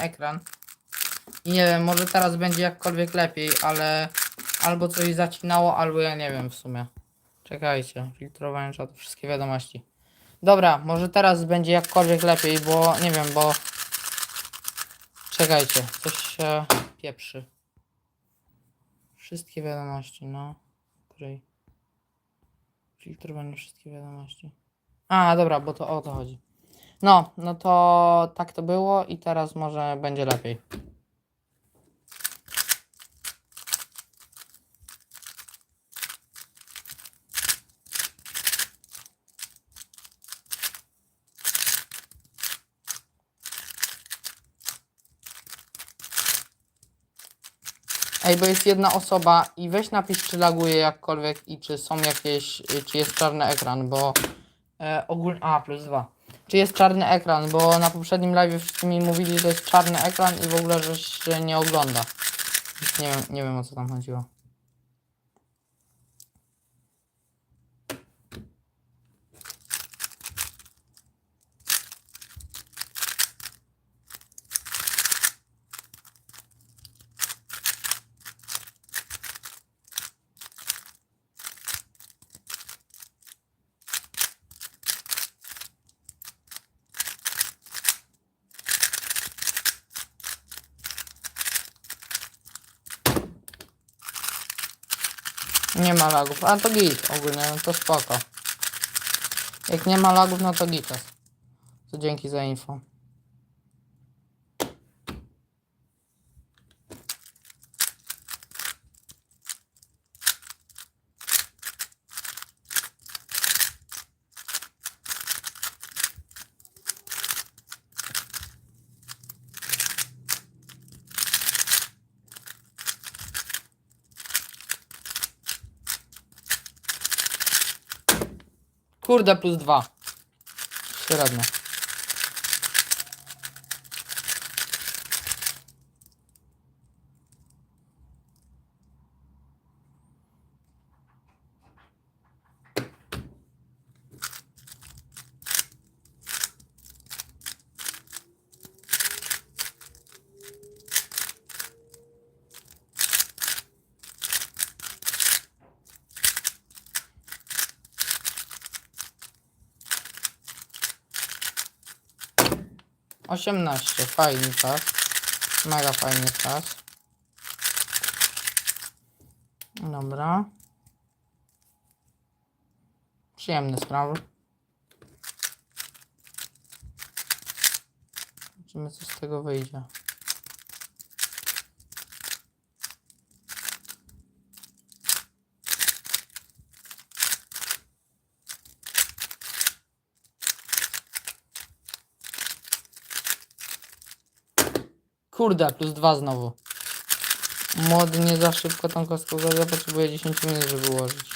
ekran. I nie wiem, może teraz będzie jakkolwiek lepiej, ale albo coś zacinało, albo ja nie wiem w sumie. Czekajcie, filtrowanie czatu, wszystkie wiadomości. Dobra, może teraz będzie jakkolwiek lepiej, bo nie wiem, bo... Czekajcie, coś się pieprzy. Wszystkie wiadomości, no. Której? Filtrowanie wszystkie wiadomości. A, dobra, bo to o to chodzi. No, no to tak to było i teraz może będzie lepiej. Ej, bo jest jedna osoba i weź napisz, czy laguje jakkolwiek i czy są jakieś, czy jest czarny ekran, bo e, ogólnie, a plus dwa. Czy jest czarny ekran, bo na poprzednim live wszyscy mi mówili, że jest czarny ekran i w ogóle, że się nie ogląda. Nie wiem, nie wiem o co tam chodziło. Nie ma lagów, a to git ogólnie, no to spoko. Jak nie ma lagów, no to gitas. To dzięki za info. Kurde, plus dwa. Średnio. Osiemnaście, fajny czas. Mega fajny czas. Dobra. Przyjemny sprawy. Zobaczymy co z tego wyjdzie. Kurde, plus dwa znowu. Młody nie za szybko tą kostką zagra, potrzebuje 10 minut, żeby ułożyć.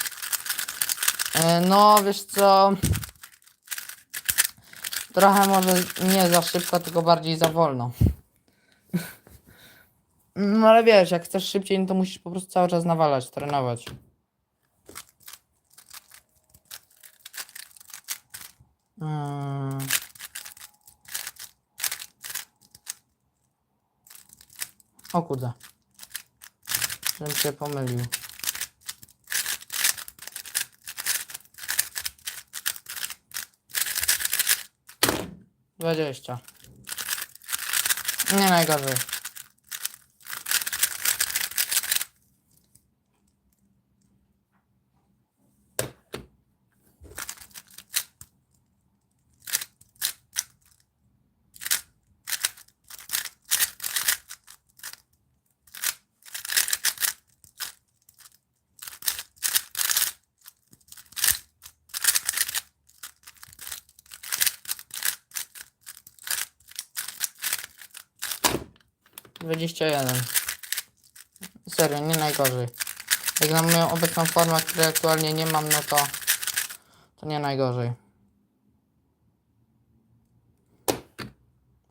E, no, wiesz co... Trochę może nie za szybko, tylko bardziej za wolno. No ale wiesz, jak chcesz szybciej, no to musisz po prostu cały czas nawalać, trenować. Mm. O kurde. Żebym się pomylił. Dwadzieścia. Nie najgorzej. Dwadzieścia jeden. Serio, nie najgorzej. Jak na moją obecną formę, której aktualnie nie mam, no to... To nie najgorzej.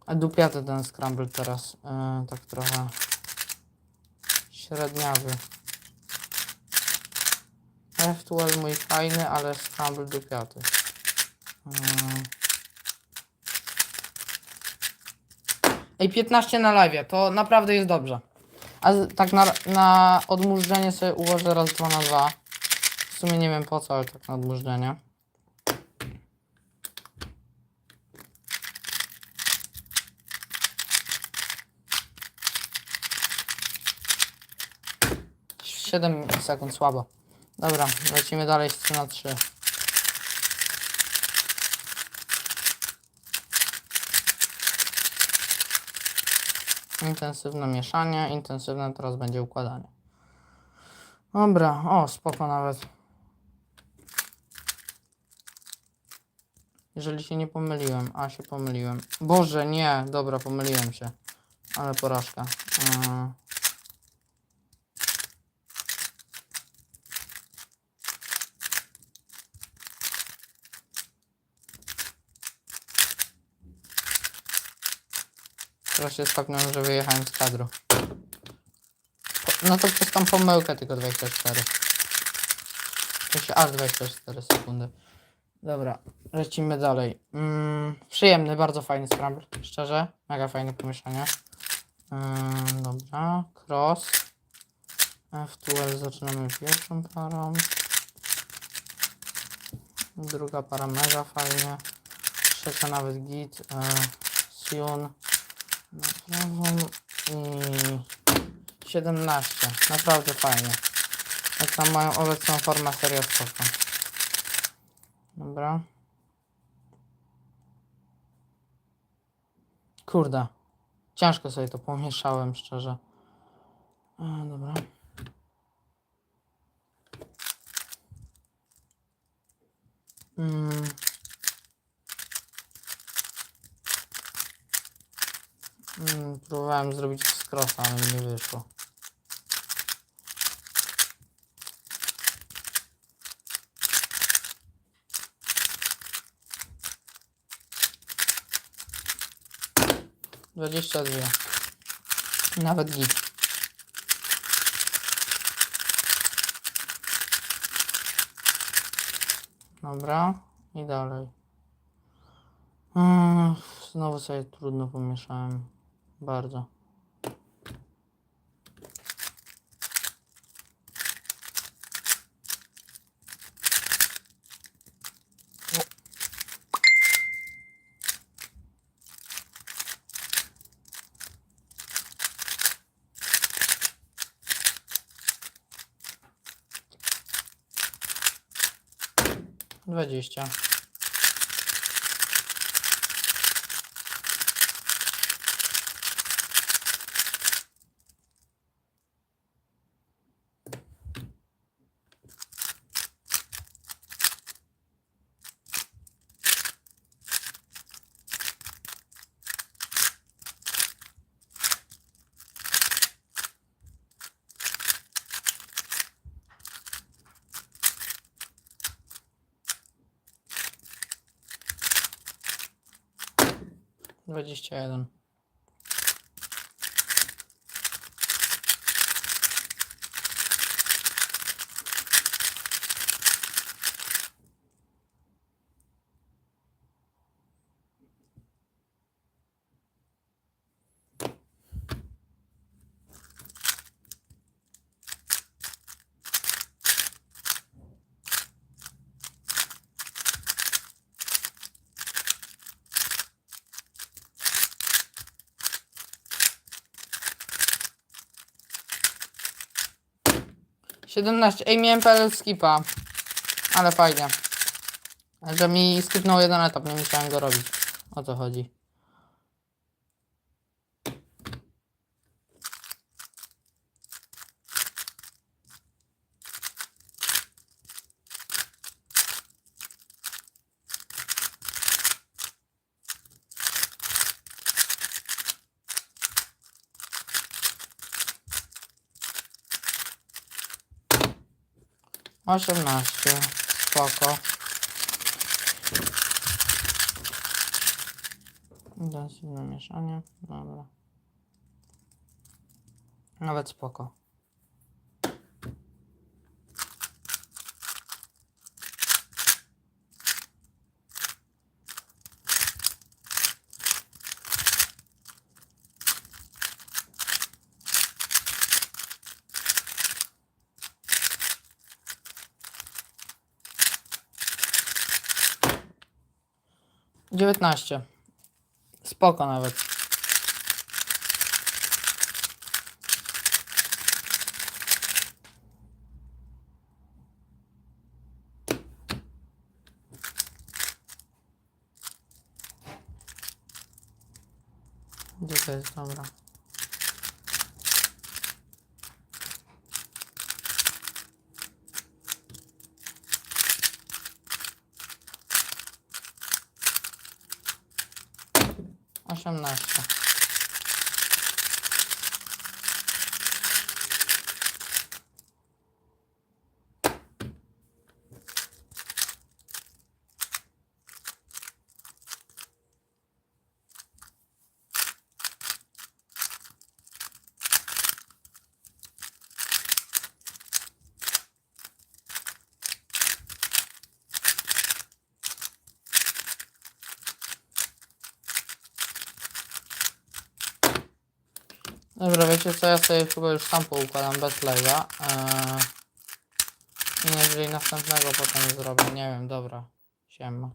A dupiaty ten scramble teraz. Yy, tak trochę... Średniawy. F12 mój fajny, ale scramble dupiaty. Yy. Ej, 15 na live, to naprawdę jest dobrze. A z- tak na, na odmurzenie sobie ułożę raz, dwa na dwa. W sumie nie wiem po co, ale tak na odmurzenie. Siedem sekund, słabo. Dobra, lecimy dalej, scena 3. Intensywne mieszanie, intensywne teraz będzie układanie. Dobra, o, spoko nawet. Jeżeli się nie pomyliłem, a się pomyliłem. Boże, nie, dobra, pomyliłem się. Ale porażka. Yy. Teraz się że wyjechałem z kadru. No to przez tą pomyłkę tylko 24. To się aż 24 sekundy. Dobra, lecimy dalej. Mm, przyjemny, bardzo fajny scramble, szczerze. Mega fajne pomieszanie. Ym, dobra, cross. F2L zaczynamy pierwszą parą. Druga para mega fajnie. Trzecia nawet git. E, Sion i 17. Naprawdę fajnie. Jak tam mają obecną formę, serio spoko. Dobra. Kurde. Ciężko sobie to pomieszałem, szczerze. A, dobra. Mm. Mm, próbowałem zrobić skrosa, ale mi nie wyszło. Dwadzieścia dwie. Nawet git. Dobra, i dalej. Mm, Znowu sobie trudno pomieszałem. Bardzo. Dwadzieścia. Dwadzieścia jeden. Siedemnaście. Ej, miałem PL skipa. Ale fajnie. Że mi skipnął jeden etap, nie musiałem go robić. O co chodzi. Osiemnaście. Spoko. Intensywne mieszanie. Dobra. Nawet spoko. 19. Spoko nawet. Gdzie? Dobra. Аж нам нащо. Dobra, wiecie co, ja sobie chyba już sam poukładam bez live'a. Eee, I jeżeli następnego potem zrobię, nie wiem, dobra. Siema.